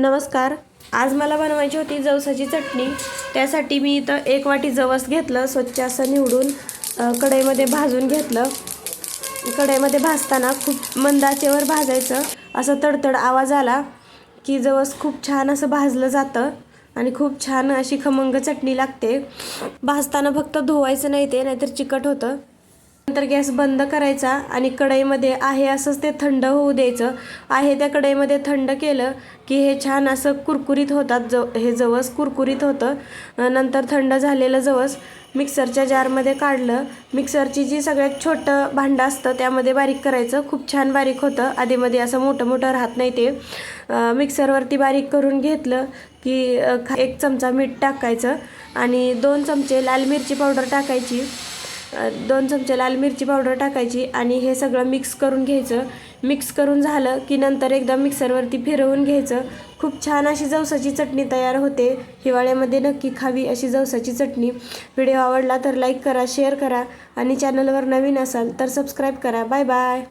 नमस्कार. आज मला बनवायची होती जवसाची चटणी. त्यासाठी मी इथं एक वाटी जवस घेतलं स्वच्छ असं निवडून कढईमध्ये भाजून घेतलं. कढईमध्ये भाजताना खूप मंद आचेवर भाजायचं. असं तडतड आवाज आला की जवस खूप छान असं भाजलं जातं आणि खूप छान अशी खमंग चटणी लागते. भाजताना फक्त धुवायचं नाही ते नाहीतर चिकट होतं. नंतर गॅस बंद करायचा आणि कढईमध्ये आहे असंच ते थंड होऊ द्यायचं. आहे त्या कढईमध्ये थंड केलं की हे छान असं कुरकुरीत होतात जव हे जवस कुरकुरीत होतं. नंतर थंड झालेलं जवस मिक्सरच्या जारमध्ये काढलं. मिक्सरची जी सगळ्यात छोटं भांडं असतं त्यामध्ये बारीक करायचं. खूप छान बारीक होतं. आधीमध्ये असं मोठं मोठं राहत नाही ते. मिक्सरवरती बारीक करून घेतलं की एक चमचा मीठ टाकायचं आणि दोन चमचे लाल मिरची पावडर टाकायची. दोन चमचे लाल मिरची पावडर टाकायची आणि हे सगळं मिक्स करून घ्यायचं. मिक्स करून झालं की नंतर एकदा मिक्सरवरती फिरवून घ्यायचं. खूप छान अशी जवसाची चटणी तयार होते. हिवाळ्यामध्ये नक्की खावी अशी जवसाची चटणी. व्हिडिओ आवडला तर लाईक करा शेअर करा आणि चॅनलवर नवीन असाल तर सबस्क्राईब करा. Bye bye